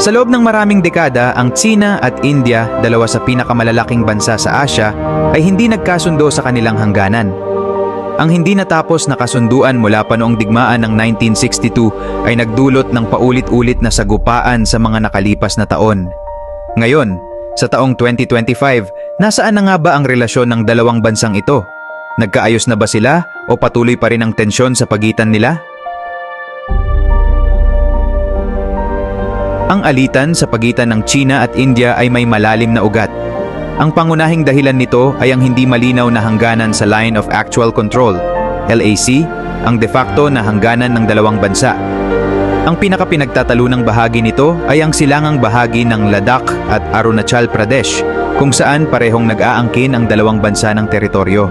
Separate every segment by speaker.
Speaker 1: Sa loob ng maraming dekada, ang China at India, dalawa sa pinakamalalaking bansa sa Asia, ay hindi nagkasundo sa kanilang hangganan. Ang hindi natapos na kasunduan mula pa noong digmaan ng 1962 ay nagdulot ng paulit-ulit na sagupaan sa mga nakalipas na taon. Ngayon, sa taong 2025, nasaan na nga ba ang relasyon ng dalawang bansang ito? Nagkaayos na ba sila o patuloy pa rin ang tensyon sa pagitan nila? Ang alitan sa pagitan ng China at India ay may malalim na ugat. Ang pangunahing dahilan nito ay ang hindi malinaw na hangganan sa Line of Actual Control, LAC, ang de facto na hangganan ng dalawang bansa. Ang pinakapinagtatalunang bahagi nito ay ang silangang bahagi ng Ladakh at Arunachal Pradesh, kung saan parehong nag-aangkin ang dalawang bansa ng teritoryo.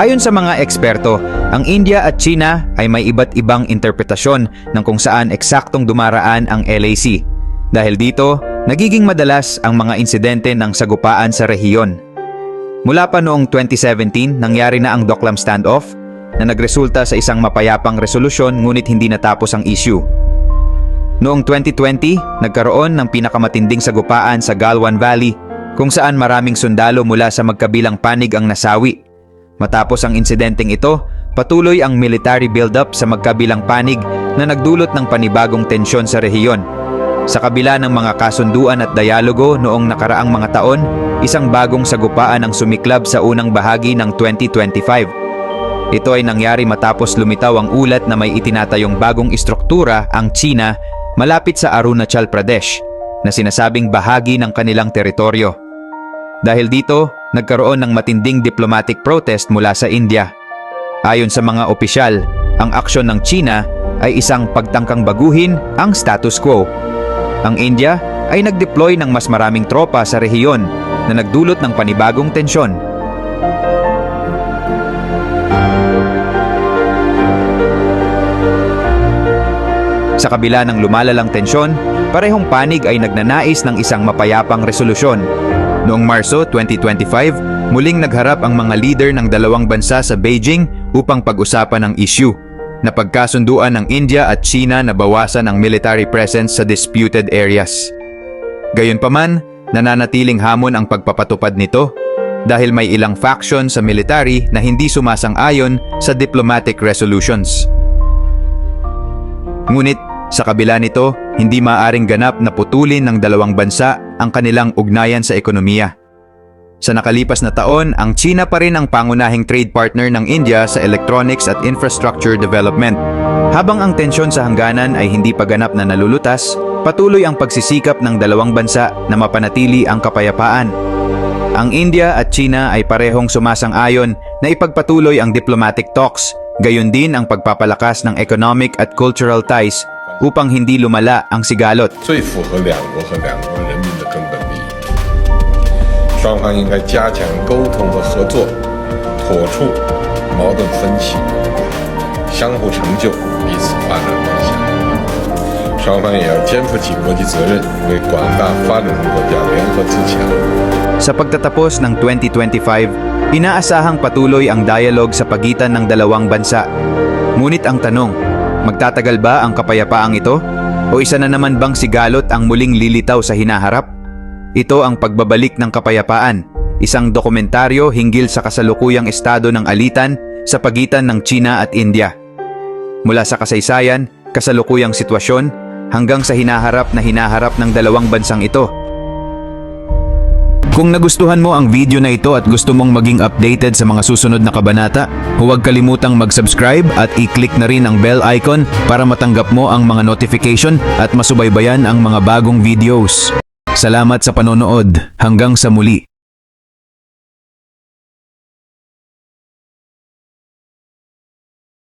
Speaker 1: Ayon sa mga eksperto, ang India at China ay may iba't ibang interpretasyon ng kung saan eksaktong dumaraan ang LAC. Dahil dito, nagiging madalas ang mga insidente ng sagupaan sa rehiyon. Mula pa noong 2017, nangyari na ang Doklam Standoff na nagresulta sa isang mapayapang resolusyon ngunit hindi natapos ang issue. Noong 2020, nagkaroon ng pinakamatinding sagupaan sa Galwan Valley kung saan maraming sundalo mula sa magkabilang panig ang nasawi. Matapos ang insidenteng ito, patuloy ang military build-up sa magkabilang panig na nagdulot ng panibagong tensyon sa rehiyon. Sa kabila ng mga kasunduan at dialogo noong nakaraang mga taon, isang bagong sagupaan ang sumiklab sa unang bahagi ng 2025. Ito ay nangyari matapos lumitaw ang ulat na may itinatayong bagong istruktura ang China malapit sa Arunachal Pradesh na sinasabing bahagi ng kanilang teritoryo. Dahil dito, nagkaroon ng matinding diplomatic protest mula sa India. Ayon sa mga opisyal, ang aksyon ng China ay isang pagtangkang baguhin ang status quo. Ang India ay nag-deploy ng mas maraming tropa sa rehiyon na nagdulot ng panibagong tensyon. Sa kabila ng lumalalang tensyon, parehong panig ay nagnanais ng isang mapayapang resolusyon. Noong Marso 2025, muling nagharap ang mga leader ng dalawang bansa sa Beijing upang pag-usapan ang issue na pagkasunduan ng India at China na bawasan ang military presence sa disputed areas. Gayunpaman, nananatiling hamon ang pagpapatupad nito dahil may ilang faction sa military na hindi sumasang-ayon sa diplomatic resolutions. Ngunit sa kabila nito, hindi maaring ganap na putulin ng dalawang bansa ang kanilang ugnayan sa ekonomiya. Sa nakalipas na taon, ang China pa rin ang pangunahing trade partner ng India sa electronics at infrastructure development. Habang ang tensyon sa hangganan ay hindi pa ganap na nalulutas, patuloy ang pagsisikap ng dalawang bansa na mapanatili ang kapayapaan. Ang India at China ay parehong sumasang-ayon na ipagpatuloy ang diplomatic talks, gayon din ang pagpapalakas ng economic at cultural ties upang hindi lumala ang sigalot.
Speaker 2: 最符合两国和两国人民的根本利益。 双方应该加强沟通和合作，妥处矛盾分歧，相互成就彼此发展梦想。双方也要肩负起国际责任，为广大发展中国家联合自强。
Speaker 1: Sa pagtatapos ng 2025, inaasahang patuloy ang dialogue sa pagitan ng dalawang bansa. Ngunit ang tanong, magtatagal ba ang kapayapaang ito? O isa na naman bang sigalot ang muling lilitaw sa hinaharap? Ito ang pagbabalik ng kapayapaan, isang dokumentaryo hinggil sa kasalukuyang estado ng alitan sa pagitan ng China at India. Mula sa kasaysayan, kasalukuyang sitwasyon, hanggang sa hinaharap na hinaharap ng dalawang bansang ito. Kung nagustuhan mo ang video na ito at gusto mong maging updated sa mga susunod na kabanata, huwag kalimutang mag-subscribe at i-click na rin ang bell icon para matanggap mo ang mga notification at masubaybayan ang mga bagong videos. Salamat sa panonood. Hanggang sa muli.